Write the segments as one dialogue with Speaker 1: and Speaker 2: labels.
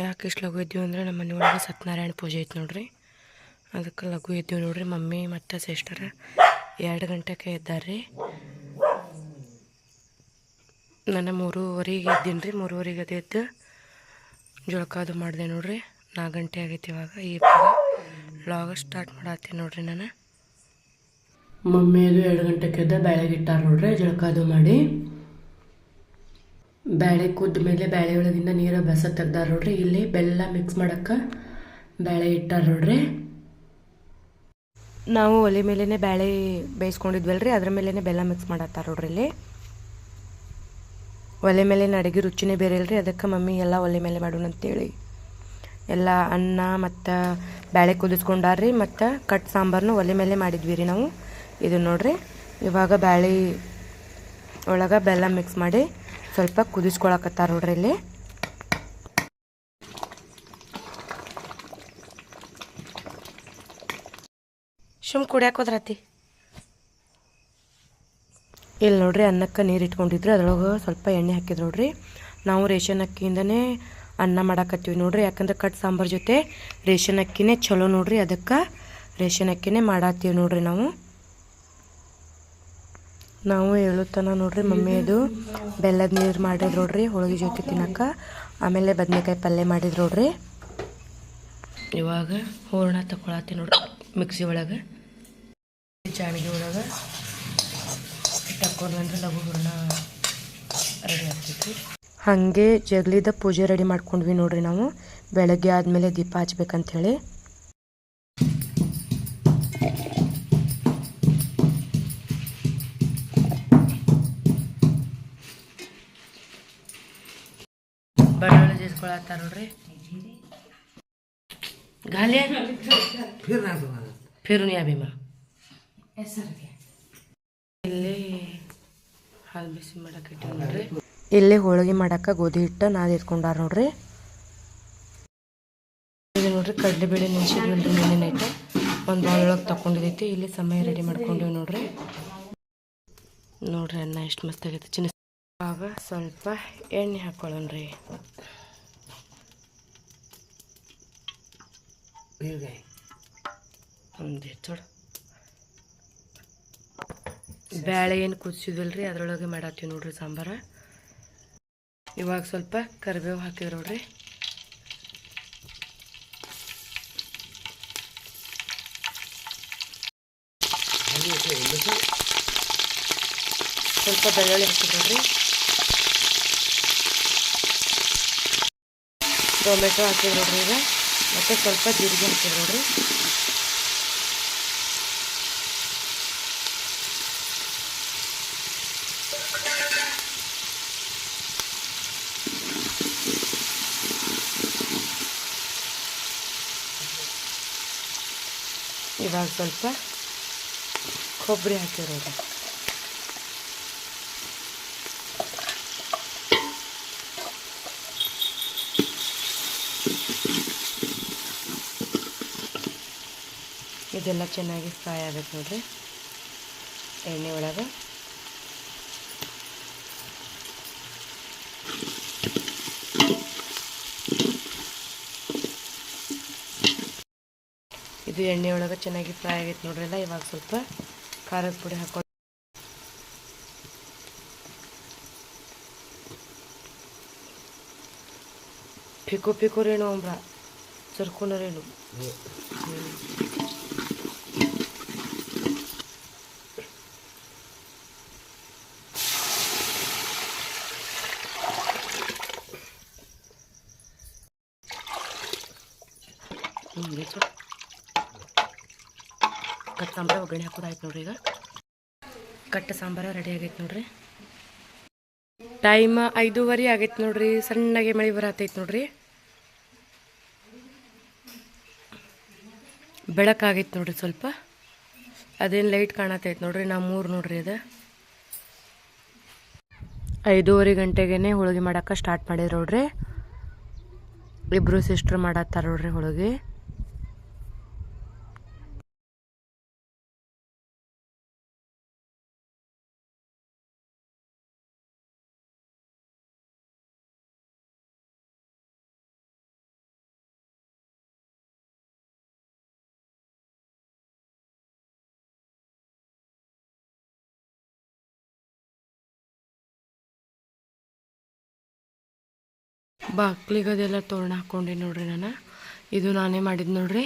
Speaker 1: ಯಾಕೆ ಇಷ್ಟು ಲಘು ಇದ್ದೀವಿ ಅಂದರೆ ನಮ್ಮ ಮನೆ ಒಳಗೆ ಸತ್ಯನಾರಾಯಣ ಪೂಜೆ ಐತೆ ನೋಡ್ರಿ. ಅದಕ್ಕೆ ಲಘು ಇದ್ದೀವಿ ನೋಡ್ರಿ. ಮಮ್ಮಿ ಮತ್ತು ಸಿಸ್ಟರ್ ಎರಡು ಗಂಟೆಗೆ ಇದ್ದಾರೆ ನನ್ನ ಮೂರುವರೆಗೆ ಎದ್ದೀನಿ ರೀ ಮೂರುವರೆಗೆ ಅದೇ ಎದ್ದು ಜಳಕ ಮಾಡಿದೆ ನೋಡ್ರಿ. ನಾಲ್ಕು ಗಂಟೆ ಆಗೈತೆ ಇವಾಗ. ಈ ಲಾಗ ಸ್ಟಾರ್ಟ್ ಮಾಡತ್ತೀನಿ ನೋಡ್ರಿ ನಾನು. ಮಮ್ಮಿ ಅದು ಎರಡು ಗಂಟೆಗೆ ಎದ್ದ ಬೆಳಗ್ಗೆ ಇಟ್ಟಾರ ನೋಡ್ರಿ. ಜಳಕ ಮಾಡಿ. ಬ್ಯಾಳೆ ಕುದ್ದ ಮೇಲೆ ಬ್ಯಾಳೆ ಒಳಗಿಂದ ನೀರು ಬೆಸ ತೆಗ್ದಾರ ನೋಡ್ರಿ. ಇಲ್ಲಿ ಬೆಲ್ಲ ಮಿಕ್ಸ್ ಮಾಡಕ್ಕೆ ಬ್ಯಾಳೆ ಇಟ್ಟಾರ ನೋಡ್ರಿ. ನಾವು ಒಲೆ ಮೇಲೇ ಬೇಳೆ ಬೇಯಿಸ್ಕೊಂಡಿದ್ವಲ್ರಿ, ಅದ್ರ ಮೇಲೇ ಬೆಲ್ಲ ಮಿಕ್ಸ್ ಮಾಡತ್ತಾರ ನೋಡ್ರಿ ಇಲ್ಲಿ. ಒಲೆ ಮೇಲೆ ಅಡುಗೆ ರುಚಿನೇ ಬೇರೆ ಇಲ್ರಿ, ಅದಕ್ಕೆ ಮಮ್ಮಿ ಎಲ್ಲ ಒಲೆ ಮೇಲೆ ಮಾಡೋಣ ಅಂತೇಳಿ. ಎಲ್ಲ ಅನ್ನ ಮತ್ತು ಬ್ಯಾಳೆ ಕುದಿಸ್ಕೊಂಡಾರ್ರಿ, ಮತ್ತು ಕಟ್ ಸಾಂಬಾರನ್ನು ಒಲೆ ಮೇಲೆ ಮಾಡಿದ್ವಿ ರೀ ನಾವು. ಇದು ನೋಡ್ರಿ, ಇವಾಗ ಬ್ಯಾಳೆ ಒಳಗೆ ಬೆಲ್ಲ ಮಿಕ್ಸ್ ಮಾಡಿ ಸ್ವಲ್ಪ ಕುದಿಸ್ಕೊಳಕತ್ತಾರ ನೋಡ್ರಿ ಇಲ್ಲಿ. ಸುಮ್ ಕುಡಿಯಾಕ ಹೋದ್ರತಿ? ಇಲ್ಲಿ ನೋಡ್ರಿ ಅನ್ನಕ್ಕೆ ನೀರು ಇಟ್ಕೊಂಡಿದ್ರು, ಅದ್ರೊಳಗೆ ಸ್ವಲ್ಪ ಎಣ್ಣೆ ಹಾಕಿದ್ರು ನೋಡ್ರಿ. ನಾವು ರೇಷನ್ ಅಕ್ಕಿಯಿಂದನೇ ಅನ್ನ ಮಾಡಾಕತ್ತೀವಿ ನೋಡ್ರಿ, ಯಾಕಂದ್ರೆ ಕಟ್ ಸಾಂಬಾರ್ ಜೊತೆ ರೇಷನ್ ಅಕ್ಕಿನೇ ಚಲೋ ನೋಡ್ರಿ, ಅದಕ್ಕೆ ರೇಷನ್ ಅಕ್ಕಿನೇ ಮಾಡಾತ್ತೀವಿ ನೋಡ್ರಿ ನಾವು. ನಾವು ಹೇಳುತ್ತಾನ ನೋಡ್ರಿ ಮಮ್ಮಿ ಅದು ಬೆಲ್ಲದ ನೀರು ಮಾಡಿದ್ರು ನೋಡ್ರಿ ಹೋಳಿಗೆ ಜೊತೆ ತಿನ್ನಕ್ಕೆ ಆಮೇಲೆ ಬದನೆಕಾಯಿ ಪಲ್ಯ ಮಾಡಿದ್ರು ನೋಡ್ರಿ. ಇವಾಗ ಹೂರ್ಣ ತಗೊಳತ್ತಿ ನೋಡ್ರಿ ಮಿಕ್ಸಿ ಒಳಗೆ. ಚಾಣಿಗೆ ಒಳಗೆ ತಕ್ಕೊಂಡು ಬಂದ್ರೆ ಲಘು ಹೂರ್ಣ ರೆಡಿ ಆಗ್ತೈತಿ. ಹಾಗೆ ಜಗ್ಲಿದ ಪೂಜೆ ರೆಡಿ ಮಾಡ್ಕೊಂಡ್ವಿ ನೋಡ್ರಿ ನಾವು. ಬೆಳಗ್ಗೆ ಆದಮೇಲೆ ದೀಪ ಹಚ್ಬೇಕಂತ ನೋಡ್ರಿ ಗಾಲಿ ಅಭಿಮಾ ಇಲ್ಲಿ ಹಾಲು ಬಿಸಿ ಮಾಡಕ್ಕೆ ಇಟ್ಟಿವಿ ನೋಡ್ರಿ. ಇಲ್ಲಿ ಹೋಳಿಗೆ ಮಾಡಕ್ಕೆ ಗೋಧಿ ಹಿಟ್ಟು ನಾದಿ ಇಟ್ಕೊಂಡಾರ ನೋಡ್ರಿ. ಇದು ನೋಡ್ರಿ ಕಡಲೆಬೇಳೆ ನೆನ್ಸಿದ್ವಲ್ರಿ ನೆನೆ ನೈಟ್ ಒಂದು ಬಾಳ್ ಒಳಗೆ ತಗೊಂಡಿದೈತಿ ಇಲ್ಲಿ ಸಮಯ ರೆಡಿ ಮಾಡ್ಕೊಂಡಿವಿ ನೋಡ್ರಿ. ನೋಡ್ರಿ ಅನ್ನ ಎಷ್ಟು ಮಸ್ತ್ ಆಗೈತಿ. ಚಿನ್ನ ಆಗ ಸ್ವಲ್ಪ ಎಣ್ಣೆ ಹಾಕೊಳ್ಳೋಣ್ರಿ ಒಂದು ಹೆಚ್ಚೋಡು ಬೇಳೆ ಏನು ಕುದಿಸಿದಲ್ರಿ ಅದರೊಳಗೆ ಮಾಡತ್ತೀವಿ ನೋಡ್ರಿ ಸಾಂಬಾರ. ಇವಾಗ ಸ್ವಲ್ಪ ಕರಿಬೇವು ಹಾಕಿದ್ರು ನೋಡ್ರಿ. ಸ್ವಲ್ಪ ಬೆಳ್ಳುಳ್ಳಿ ಹಾಕಿದ್ರಿ ನೋಡ್ರಿ. ಟೊಮೆಟೊ ಹಾಕಿದ್ರು ನೋಡ್ರಿ ಈಗ. ಮತ್ತೆ ಸ್ವಲ್ಪ ಜೀರಿಗೆ ಹಾಕಿದ್ರು ನೋಡ್ರಿ ಇವಾಗ ಸ್ವಲ್ಪ ಕೊಬ್ಬರಿ ಹಾಕಿರೋದು. ಇದೆಲ್ಲ ಚೆನ್ನಾಗಿ ಫ್ರೈ ಆಗಬೇಕು ನೋಡ್ರಿ. ಎಣ್ಣೆ ಒಳಗೆ. ಇದು ಎಣ್ಣೆ ಒಳಗೆ ಚೆನ್ನಾಗಿ ಫ್ರೈ ಆಗೈತೆ ನೋಡ್ರಿ ಎಲ್ಲ, ಇವಾಗ ಸ್ವಲ್ಪ ಖಾರದ ಪುಡಿ ಹಾಕೋ ಪಿಕೋ ಪಿಕೋ ರೇಣು ಅಂಬ್ರ ಚರ್ಕೊಂಡ ರೇಣು ಹ್ಞೂ ಕಟ್ ಸಾಂಬಾರ ಒಗ್ಗರಣೆ ಹಾಕೋದಾಯ್ತು ನೋಡ್ರಿ ಈಗ. ಕಟ್ಟ ಸಾಂಬಾರ ರೆಡಿ ಆಗೈತೆ ನೋಡ್ರಿ. ಟೈಮ್ ಐದೂವರೆ ಆಗೈತೆ ನೋಡ್ರಿ, ಸಣ್ಣಗೆ ಮಳೆ ಬರತೈತೆ ನೋಡ್ರಿ. ಬೆಳಕಾಗೈತೆ ನೋಡ್ರಿ ಸ್ವಲ್ಪ. ಅದೇನು ಲೈಟ್ ಕಾಣತೈತೆ ನೋಡ್ರಿ ನಾ ಮೂರು ನೋಡ್ರಿ ಅದು. ಐದೂವರೆ ಗಂಟೆಗೇನೆ ಹೋಳಿಗೆ ಮಾಡಕ್ಕೆ ಸ್ಟಾರ್ಟ್ ಮಾಡಿದ್ರು ನೋಡ್ರಿ ಇಬ್ಬರು ಸಿಸ್ಟ್ರ್ ಮಾಡತ್ತಾರ ನೋಡ್ರಿ ಹೋಳಿಗೆ. ಬಾಗ್ಲಿಗೆ ಅದೆಲ್ಲ ತೋರಣ ಹಾಕ್ಕೊಂಡೆ ನೋಡ್ರಿ ನಾನು. ಇದು ನಾನೇ ಮಾಡಿದ್ದು ನೋಡ್ರಿ.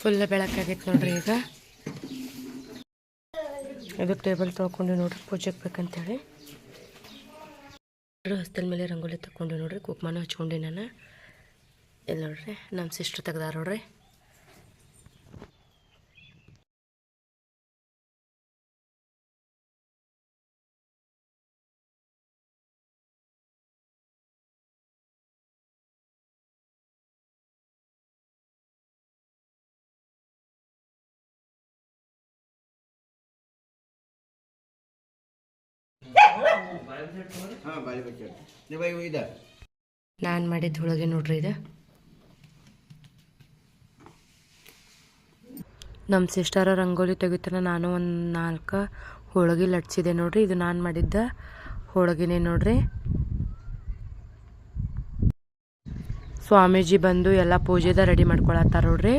Speaker 1: ಫುಲ್ ಬೆಳಕಾಗೈತೆ ನೋಡ್ರಿ ಈಗ. ಇದು ಟೇಬಲ್ ತೊಳ್ಕೊಂಡು ನೋಡ್ರಿ, ಪೂಜೆಗೆ ಬೇಕಂತೇಳಿ. ನೋಡ್ರಿ ಹಸ್ತದ ಮೇಲೆ ರಂಗೋಲಿ ತಗೊಂಡು ನೋಡ್ರಿ, ಕುಕ್ಮನೂ ಹಚ್ಕೊಂಡೆ ನಾನು. ಎಲ್ಲ ನೋಡ್ರಿ, ನಮ್ಮ ಸಿಸ್ಟ್ರ್ ತೆಗ್ದಾರ ನೋಡ್ರಿ. ನಾನು ಮಾಡಿದ ಹೋಳಿಗೆ ನೋಡ್ರಿ ಇದು. ನಮ್ಮ ಸಿಸ್ಟರ ರಂಗೋಲಿ ತೆಗಿತಾನ ನಾನು ಒಂದು ನಾಲ್ಕು ಹೋಳಿಗೆ ಲಟ್ಸಿದೆ ನೋಡ್ರಿ, ಇದು ನಾನು ಮಾಡಿದ್ದ ಹೋಳಿಗೆನೇ ನೋಡ್ರಿ. ಸ್ವಾಮೀಜಿ ಬಂದು ಎಲ್ಲ ಪೂಜೆದ ರೆಡಿ ಮಾಡ್ಕೊಳತ್ತಾರ ನೋಡ್ರಿ.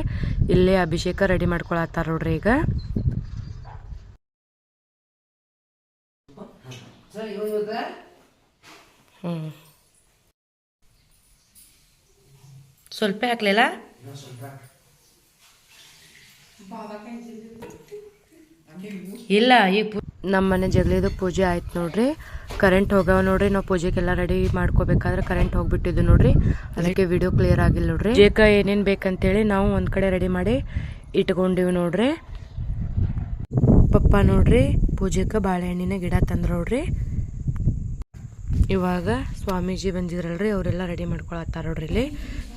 Speaker 1: ಇಲ್ಲೇ ಅಭಿಷೇಕ ರೆಡಿ ಮಾಡ್ಕೊಳತ್ತಾರ ನೋಡ್ರಿ ಈಗ. ಹ್ಞೂ ಸ್ವಲ್ಪ ಹಾಕ್ಲಿಲ್ಲ? ಇಲ್ಲ ಈಗ ಪೂ- ನಮ್ಮ ಮನೆ ಜಗಲಿದು ಪೂಜೆ ಆಯ್ತು ನೋಡ್ರಿ. ಕರೆಂಟ್ ಹೋಗವ ನೋಡ್ರಿ. ನಾವು ಪೂಜೆಗೆಲ್ಲ ರೆಡಿ ಮಾಡ್ಕೋಬೇಕಾದ್ರೆ ಕರೆಂಟ್ ಹೋಗ್ಬಿಟ್ಟಿದ್ದು ನೋಡ್ರಿ. ಅದಕ್ಕೆ ವಿಡಿಯೋ ಕ್ಲಿಯರ್ ಆಗಿಲ್ಲ ನೋಡ್ರಿ. ಜೇಕ ಏನೇನು ಬೇಕಂತೇಳಿ ನಾವು ಒಂದು ಕಡೆ ರೆಡಿ ಮಾಡಿ ಇಟ್ಕೊಂಡಿವಿ ನೋಡ್ರಿ. ಪಪ್ಪ ನೋಡ್ರಿ. ಪೂಜೆಗೆ ಬಾಳೆಹಣ್ಣಿನ ಗಿಡ ತಂದ್ರು ಇವಾಗ ಸ್ವಾಮೀಜಿ ಬಂದಿದ್ರಲ್ರಿ, ಅವರೆಲ್ಲ ರೆಡಿ ಮಾಡ್ಕೊಳತ್ತಾರ ನೋಡ್ರಿ ಇಲ್ಲಿ.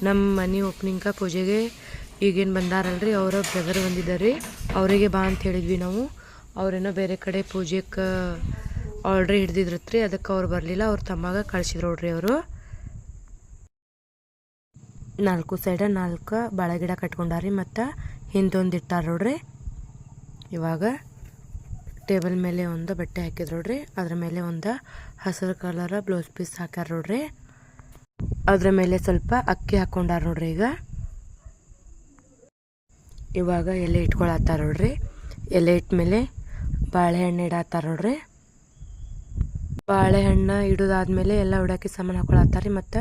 Speaker 1: ನಮ್ಮ ಮನೆ ಓಪನಿಂಗ ಪೂಜೆಗೆ ಈಗೇನು ಬಂದಾರಲ್ರಿ, ಅವರ ಬ್ರದರ್ ಬಂದಿದ್ದಾರೆ ಅವರಿಗೆ ಬಾ ಅಂತ ಹೇಳಿದ್ವಿ ನಾವು. ಅವರೇನೋ ಬೇರೆ ಕಡೆ ಪೂಜೆಗೆ ಆರ್ಡ್ರ್ ಹಿಡ್ದಿದ್ರತ್ರಿ, ಅದಕ್ಕೆ ಅವ್ರು ಬರಲಿಲ್ಲ, ಅವ್ರ ತಮ್ಮಾಗ ಕಳ್ಸಿದ್ರು ನೋಡ್ರಿ ಅವರು. ನಾಲ್ಕು ಸೈಡ ನಾಲ್ಕು ಬಾಳೆ ಗಿಡ ಕಟ್ಕೊಂಡಾರಿ ಮತ್ತು ಹಿಂದೊಂದು ಇಟ್ಟಾರ ನೋಡ್ರಿ ಇವಾಗ ಟೇಬಲ್ ಮೇಲೆ ಒಂದು ಬಟ್ಟೆ ಹಾಕಿದ್ರು ನೋಡ್ರಿ. ಅದ್ರ ಮೇಲೆ ಒಂದು ಹಸಿರು ಕಲರ್ ಬ್ಲೌಸ್ ಪೀಸ್ ಹಾಕ್ಯಾರ ನೋಡ್ರಿ. ಅದ್ರ ಮೇಲೆ ಸ್ವಲ್ಪ ಅಕ್ಕಿ ಹಾಕೊಂಡಾರ ನೋಡ್ರಿ ಈಗ. ಇವಾಗ ಎಲೆ ಇಟ್ಕೊಳತ್ತಾರ ನೋಡ್ರಿ. ಎಲೆ ಇಟ್ಟ ಮೇಲೆ ಬಾಳೆಹಣ್ಣು ಇಡತ್ತಾರ ನೋಡ್ರಿ. ಬಾಳೆಹಣ್ಣು ಇಡೋದಾದ್ಮೇಲೆ ಎಲ್ಲ ಉಡಾಕಿ ಸಾಮಾನು ಹಾಕೊಳತ್ತಾರ ರೀ ಮತ್ತು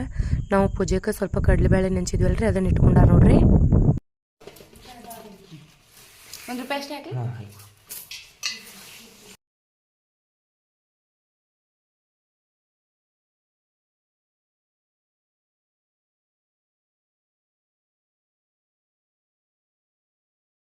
Speaker 1: ನಾವು ಪೂಜೆಗೆ ಸ್ವಲ್ಪ ಕಡಲೆಬೇಳೆ ರೀ ಅದನ್ನ ಇಟ್ಕೊಂಡಾರ ನೋಡ್ರಿ. ಒಂದು ರೂಪಾಯಿ ಅಷ್ಟೇ ಹಾಕಿ.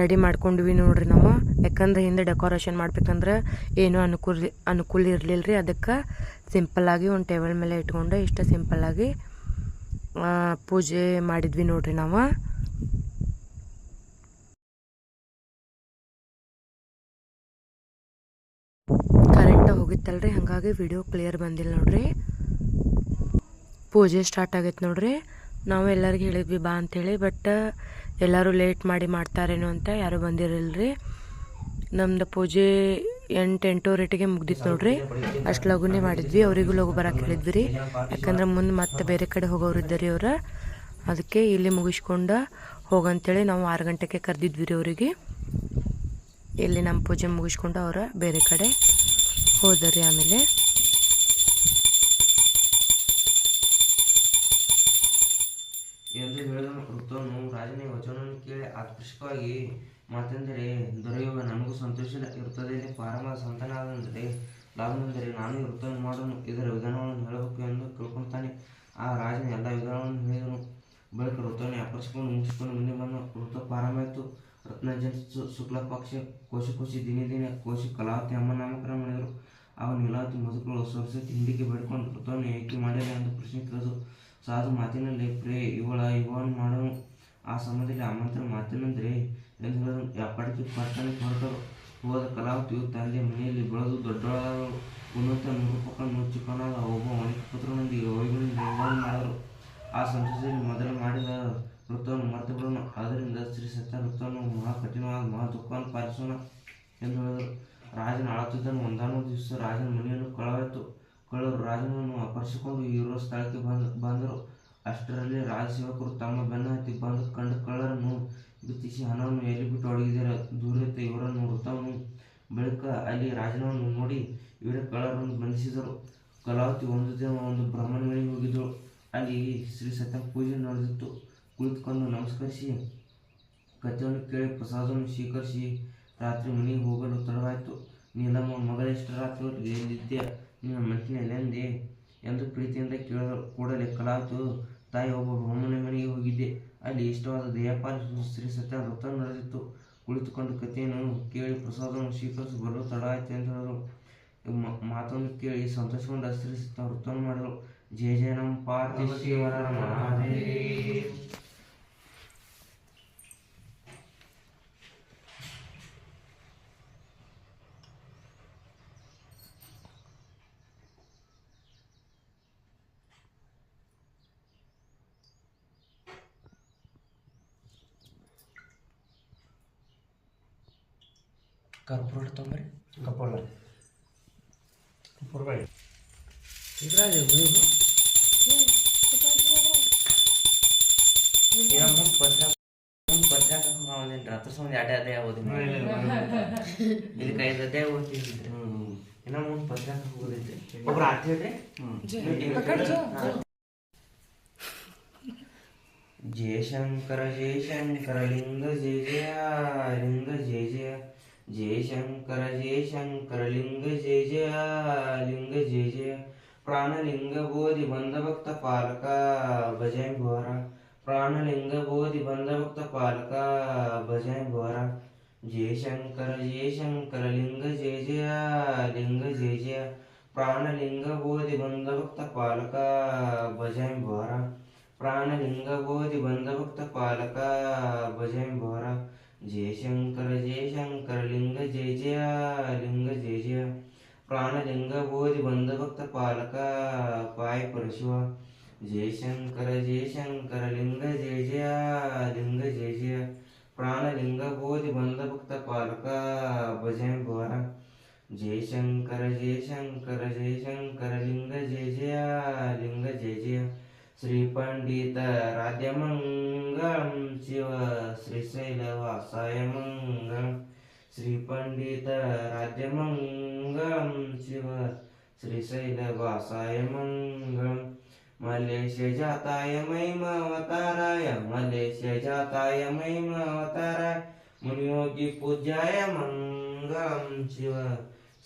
Speaker 1: ರೆಡಿ ಮಾಡ್ಕೊಂಡ್ವಿ ನೋಡ್ರಿ ನಾವು. ಯಾಕಂದ್ರೆ ಹಿಂದೆ ಡೆಕೋರೇಷನ್ ಮಾಡ್ಬೇಕಂದ್ರೆ ಏನೂ ಅನುಕೂಲ ಅನುಕೂಲ ಇರಲಿಲ್ಲ ರೀ ಅದಕ್ಕೆ ಸಿಂಪಲ್ಲಾಗಿ ಒಂದು ಟೇಬಲ್ ಮೇಲೆ ಇಟ್ಕೊಂಡು ಇಷ್ಟ ಸಿಂಪಲ್ಲಾಗಿ ಪೂಜೆ ಮಾಡಿದ್ವಿ ನೋಡ್ರಿ ನಾವು. ಕರೆಂಟ್ ಹೋಗಿತ್ತಲ್ರಿ. ಹಾಗಾಗಿ ವಿಡಿಯೋ ಕ್ಲಿಯರ್ ಬಂದಿಲ್ಲ ನೋಡ್ರಿ. ಪೂಜೆ ಸ್ಟಾರ್ಟ್ ಆಗೈತೆ ನೋಡ್ರಿ. ನಾವು ಎಲ್ಲರಿಗೂ ಹೇಳಿದ್ವಿ ಬಾ ಅಂತೇಳಿ ಬಟ್ ಎಲ್ಲರೂ ಲೇಟ್ ಮಾಡಿ ಮಾಡ್ತಾರೇನೋ ಅಂತ ಯಾರೂ ಬಂದಿರಲಿಲ್ಲ ನಮ್ದು ಪೂಜೆ ಎಂಟು ಎಂಟೂವರೆಟಿಗೆ ಮುಗ್ದಿತ್ತು ನೋಡ್ರಿ. ಅಷ್ಟು ಲಘುನೇ ಮಾಡಿದ್ವಿ, ಅವರಿಗೂ ಲಘು ಬರಕ್ಕೆ ಹೇಳಿದ್ವಿ ರೀ ಯಾಕಂದ್ರೆ ಮುಂದೆ ಮತ್ತೆ ಬೇರೆ ಕಡೆ ಹೋಗೋರು ಇದ್ದಾರೆ ಅವ್ರು. ಅದಕ್ಕೆ ಇಲ್ಲಿ ಮುಗಿಸ್ಕೊಂಡು ಹೋಗಂತೇಳಿ ನಾವು ಆರು ಗಂಟೆಗೆ ಕರೆದಿದ್ವಿ ರೀ ಅವರಿಗೆ. ಇಲ್ಲಿ ನಮ್ಮ ಪೂಜೆ ಮುಗಿಸ್ಕೊಂಡು ಅವರು ಬೇರೆ ಕಡೆ ಹೋದರಿ ಆಮೇಲೆ.
Speaker 2: ಎಂದು ಹೇಳಿದನು ವೃತ್ತನು ರಾಜನೇ ವಚನವನ್ನು ಕೇಳಿ ಆಕರ್ಷಕವಾಗಿ ಮಾತೆಂದರೆ, ದೊರೆಯುವ ನಮಗೂ ಸಂತೋಷ ಇರುತ್ತದೆ ಪಾರಮ ಸಂತನಾದಂದರೆ ಲಾಭವೆಂದರೆ ನಾನು ವೃತ್ತವನ್ನು ಮಾಡೋನು ಇದರ ವಿಧಾನವನ್ನು ಹೇಳಬೇಕು ಎಂದು ಕೇಳ್ಕೊಳ್ತಾನೆ. ಆ ರಾಜನ ಎಲ್ಲ ವಿಧಾನವನ್ನು ಹೇಳಿದನು. ಬಳಿಕ ವೃತ್ತವನ್ನು ಆಕರ್ಷಿಕೊಂಡು ಮುಗಿಸಿಕೊಂಡು ಮುಂದೆ ಬಂದು ವೃತ್ತ ಪಾರಮಾಯಿತು ರತ್ನಜನ್ ಶುಕ್ಲ ಪಕ್ಷ, ಕೋಶಿ ಕೋಶಿ, ದಿನೇ ದಿನೇ ಕೋಶಿ ಕಲಾವತಿ ಅಮ್ಮ ನಾಮಕರಣ ಮಾಡಿದರು. ಅವನು ನೀಲಾವತಿ ಮಧುಕರು ಸರಸ್ವತಿ ಹಿಂದಿಗೆ ಬೇಡ್ಕೊಂಡು ವೃತ್ತವನ್ನು ಏಕೆ ಮಾಡಿಲ್ಲ ಎಂದು ಪ್ರಶ್ನೆ ಕೇಳಿದ್ರು ಸಾಧು ಮಾತಿನಲ್ಲಿ ಪ್ರೇ ಇವಳ ಇವನು ಮಾಡೋ. ಆ ಸಮಯದಲ್ಲಿ ಆಮಂತ್ರಣ ಮಾತಿನಂದ್ರೆ ಎಂದು ಹೇಳಿದನು ಅಪ್ಪಡಿಕೆ ಪಟ್ಟಣಕ್ಕೆ ಹೊರಟರು. ಹೋದ ಕಲಾವತಿಯು ತಂದೆ ಮನೆಯಲ್ಲಿ ಬೆಳೆದು ದೊಡ್ಡವಳಾದರು ಉನ್ನತ ನೂರು ಚಿಕ್ಕನಾದ ಒಬ್ಬ ಮಣಿಕ ಪುತ್ರನೊಂದಿಗೆ ವಿವಾಹ ಮಾಡಿದರು. ಆ ಸಂಸದಲ್ಲಿ ಮೊದಲು ಮಾಡಿದ ವೃತ್ತವನ್ನು ಮರೆತು ಬಿಡೋಣ. ಅದರಿಂದ ಶ್ರೀ ಸತ್ಯ ವೃತ್ತವನ್ನು ಮಹಾ ಕಠಿಣವಾದ ಮಹಾ ದುಃಖವನ್ನು ಪಾಲಿಸೋಣ ಎಂದು ಹೇಳಿದರು. ರಾಜನ ಆಳುತ್ತಿದ್ದನು ಒಂದಾನೊಂದು ದಿವಸ ರಾಜನ ಮನೆಯನ್ನು ಕಳವಾಯಿತು ಕಳ್ಳರು ರಾಜನನ್ನು ಅಪಹರಿಸಿಕೊಂಡು ಇರುವ ಸ್ಥಳಕ್ಕೆ ಬಂದ, ಬಂದರು. ಅಷ್ಟರಲ್ಲಿ ರಾಜಸೇವಕರು ತಮ್ಮ ಬೆನ್ನ ಹತ್ತಿ ಬಂದು ಕಂಡು ಕಳ್ಳರನ್ನು ಬಿತ್ತಿಸಿ ಹಣವನ್ನು ಎಲ್ಲಿ ಬಿಟ್ಟು ಅಡಗಿದರೆ. ದೂರತ್ತ ಇವರನ್ನು ವೃತ್ತವನ್ನು ಬಳಿಕ ಅಲ್ಲಿ ರಾಜನವನ್ನು ನೋಡಿ ಇವರ ಕಳ್ಳರನ್ನು ಬಂಧಿಸಿದರು. ಕಲಾವತಿ ಒಂದು ದಿನ ಒಂದು ಬ್ರಾಹ್ಮಣ ಮನೆಗೆ ಹೋಗಿದ್ದಳು. ಅಲ್ಲಿ ಶ್ರೀ ಸತ್ಯ ಪೂಜೆ ನಡೆದಿತ್ತು. ಕುಳಿತುಕೊಂಡು ನಮಸ್ಕರಿಸಿ ಕಥೆಯನ್ನು ಕೇಳಿ ಪ್ರಸಾದವನ್ನು ಸ್ವೀಕರಿಸಿ ರಾತ್ರಿ ಮನೆಗೆ ಹೋಗಲು ತಡವಾಯಿತು. ನೀಲಮ್ಮ ಮಗಳ ಇಷ್ಟು ರಾತ್ರಿ ಎಲ್ಲಿದ್ದೆ ನಿನ್ನ ಮನಸ್ಸಿನಲ್ಲಿ ಎಂದೆ ಪ್ರೀತಿಯಿಂದ ಕೇಳಿದರು ಕೂಡಲೇ ಕಲಾತು ತಾಯಿ ಒಬ್ಬ ಬ್ರಾಹ್ಮಣ ಮನೆಗೆ ಹೋಗಿದ್ದೆ. ಅಲ್ಲಿ ಇಷ್ಟವಾದ ದೇಹಪಾಲ ಶ್ರೀ ಸತ್ಯ ವೃತ್ತ ನಡೆದಿತ್ತು. ಕುಳಿತುಕೊಂಡು ಕಥೆಯನ್ನು ಕೇಳಿ ಪ್ರಸಾದವನ್ನು ಸ್ವೀಕರಿಸಿ ಬರಲು ತಡ ಆಯ್ತು ಎಂದು ಹೇಳಿದರು. ಮಾತನ್ನು ಕೇಳಿ ಸಂತೋಷಗೊಂಡ ಶ್ರೀ ಸತ್ಯ ವೃತ್ತವನ್ನು ಮಾಡಿದರು ಜಯ ಜಯ ನಮ್ಮ ಪಾರ್ಥಿವರ ಕರ್ಪೂರ ತೊಂಬರಿ
Speaker 3: ಕಪ್ಪಲ್ಲ ಕಪ್ಪೂರ ಬಾಯಿ
Speaker 2: ಇದ್ರಾಗ ಹಾಕೊಂಡ್ ರಾತ್ರಿ ಸಂಬಂಧ ಎರಡೇ ಅದೇ ಓದಿನಿ ಇದಕ್ಕೆ ಐದು ಅದೇ ಓದ್ತಿದ್ರಿ ಇನ್ನ ಮುಂದೆ ಪತ್ರ ಹೋಗೋದೈತಿ ಒಬ್ರು ಆರ್ತಿ ಹೇಳ್ರಿ ಜಯ ಶಂಕರ ಜಯ ಶಂಕರ ಲಿಂಗ ಜಯ ಜಯ ಲಿಂಗ ಜಯ ಜಯ ಜಯ ಶಂಕರ ಜಯ ಶಂಕರ ಲಿಂಗ ಜಯ ಜಯ ಲಿಂಗ ಜಯ ಜಯ ಪ್ರಾಣಲಿಂಗ ಬೋಧಿ ಬಂದ ಭಕ್ತ ಪಾಲಕ ಭಜೈ ಘೋರ ಪ್ರಾಣಲಿಂಗ ಬೋಧಿ ಬಂದ ಭಕ್ತ ಪಾಲಕ ಭಜೈ ಘೋರ ಜಯ ಶಂಕರ ಜಯ ಶಂಕರ ಲಿಂಗ ಜಯ ಜಯ ಲಿಂಗ ಜಯ ಜಯ ಪ್ರಾಣಲಿಂಗ ಬೋಧಿ ಬಂದ ಭಕ್ತ ಪಾಲಕ ಭಜೈ ಘೋರ ಪ್ರಾಣಲಿಂಗ ಬೋಧಿ ಬಂದ ಭಕ್ತ ಪಾಲಕ ಭಜೈ ಘೋರ ಜಯ ಶಂಕರ ಜಯ ಶಂಕರ ಲಿಂಗ ಜಯ ಜಯ ಲಿಂಗ ಜಯ ಜಯ ಪ್ರಾಣಲಿಂಗ ಬೋಧಿ ಬಂದ ಭಕ್ತ ಪಾಲಕ ಪಾಯ ಪರಶಿವ ಜಯ ಶಂಕರ ಜಯ ಶಂಕರ ಲಿಂಗ ಜಯ ಜಯ ಲಿಂಗ ಜಯ ಜಯ ಪ್ರಾಣಲಿಂಗ ಬೋಧಿ ಬಂದ ಭಕ್ತ ಪಾಲಕ ಭಜೈ ಘೋರ ಜಯ ಶಂಕರ ಜಯ ಶಂಕರ ಜಯ ಶಂಕರ ಲಿಂಗ ಜಯ ಜಯ ಲಿಂಗ ಜಯ ಜಯ ಶ್ರೀ ಪಂಡಿತ ರಾಧ್ಯ ಮಂಗಳಂ ಶಿವ ಶ್ರೀಶೈಲವಾಸಾಯ ಮಂಗಳಂ ಶ್ರೀ ಪಂಡಿತ ರಾಧ್ಯ ಮಂಗಳಂ ಶಿವ ಶ್ರೀಶೈಲವಾಸಾಯ ಮಂಗಳಂ ಮಲೇಶ ಜಾತಾಯ ಮಹಿಮಾವತಾರಾಯ ಮಲೇಶ ಜಾತಾಯ ಮಹಿಮಾವತಾರಾಯ ಮುನಿಯೋಗಿ ಪೂಜ್ಯಾಯ ಮಂಗಳಂ ಶಿವ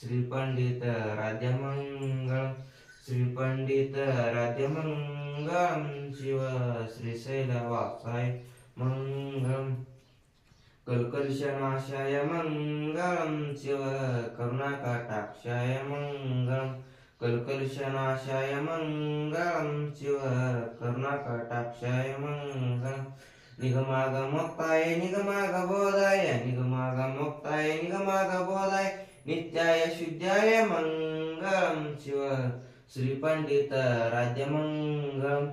Speaker 2: ಶ್ರೀ ಪಂಡಿತ ರಾಧ್ಯ श्री पंडित राध्य मंगल शिव श्री श्रीशैलवासाय मंगल कलकलशनाश मंगलम शिव करुणाकाटाक्षाय मङ्गलम् कलकलशनाशाय मंगल शिव करुणाकटाक्षाय मंगलम निगमाग मुक्ताय निगमाग बोधाय निगमाग मुक्ताय निगमाग बोधाय नित्याय शुद्धाय मंगलम शिव श्रीपण्डित राज्यमङ्गलम्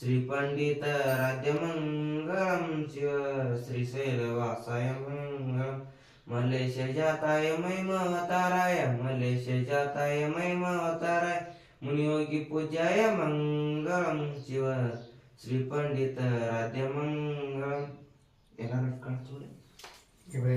Speaker 2: श्रीपण्डित राज्यमङ्गलम् श्रीशैलवासाय मङ्गलम् मलेश जाताय महिम अवताराय मलेश जाताय महिम अवताराय मुनियोगी पूजाय मंगलम शिव श्रीपंडित राधे मंगलम ఎలా
Speaker 3: కడుతుంది ఇవే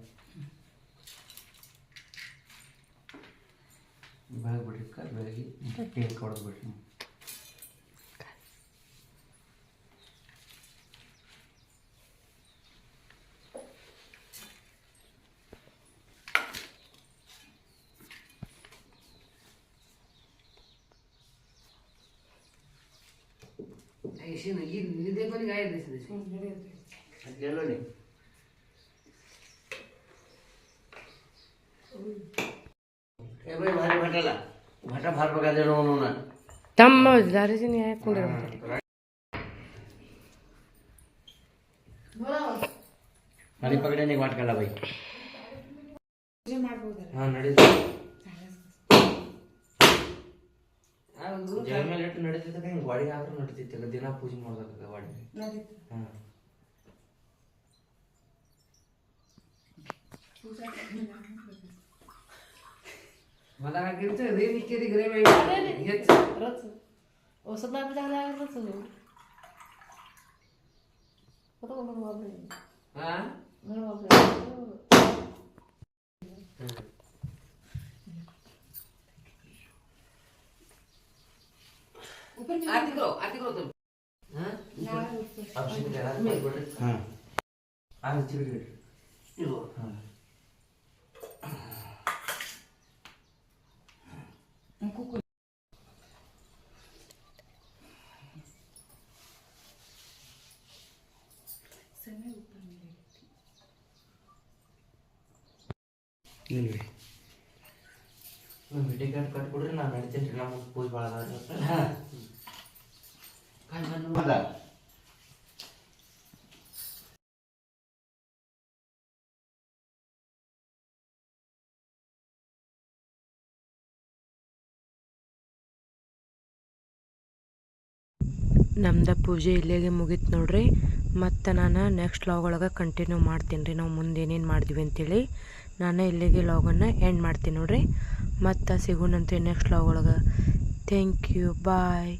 Speaker 2: ಬೆಳಗ್ಗೆ ಬಿಟ್ಟಿರ್ಕ ಬೆಳಗ್ಗೆ ಟೀನ್ ಕೊಡೋದು
Speaker 3: ಬಿಟ್ಟು ಐಶಿನ ಈ ನಿದ್ದೆ ಕೊನೆಗೆ ಆಯ್ತು ಅದೇಲೋ ನೀ
Speaker 1: ತಮ್ಮ ದಾರಿಜಿನ ಯಾಕೆ
Speaker 3: ಮನೆ ಪಗಡೆ ನೀವು ಮಾಡ್ಕೊಳ್ಳ ಬೈ
Speaker 2: ಹಾಂ ನಡೀತು ಮೇಲೆ ಇಟ್ಟು ನಡೀತಿದ್ದಾಗ ಆದ್ರೂ ನಡೀತಿತ್ತು ದಿನ ಪೂಜೆ ಮಾಡ್ಬೇಕಾಗ ಗಾಡಿ ಹಾಂ
Speaker 4: मला काय केलं तर रेनी केली ग्रे वेळ हेच रच
Speaker 5: औषध नाही पण चांगलं रच होतं कोण वापरेल
Speaker 4: हा
Speaker 5: म्हणून वापरेल
Speaker 4: आरती करो आरती करो
Speaker 2: तुम
Speaker 3: हां हां
Speaker 1: ನಮ್ದು ಪೂಜೆ ಇಲ್ಲಿಗೆ ಮುಗೀತು ನೋಡ್ರಿ. ಮತ್ತು ನಾನು ನೆಕ್ಸ್ಟ್ ಲಾಗ್ ಒಳಗೆ ಕಂಟಿನ್ಯೂ ಮಾಡ್ತೀನಿ ರೀ ನಾವು ಮುಂದೆ ಏನೇನು ಮಾಡಿದ್ವಿ ಅಂತೇಳಿ ನಾನು ಇಲ್ಲಿಗೆ ಲಾಗನ್ನು ಎಂಡ್ ಮಾಡ್ತೀನಿ ನೋಡ್ರಿ. ಮತ್ತು ಸಿಗೋಣಂತೆ ನೆಕ್ಸ್ಟ್ ಲಾಗ್ ಒಳಗೆ. Thank you bye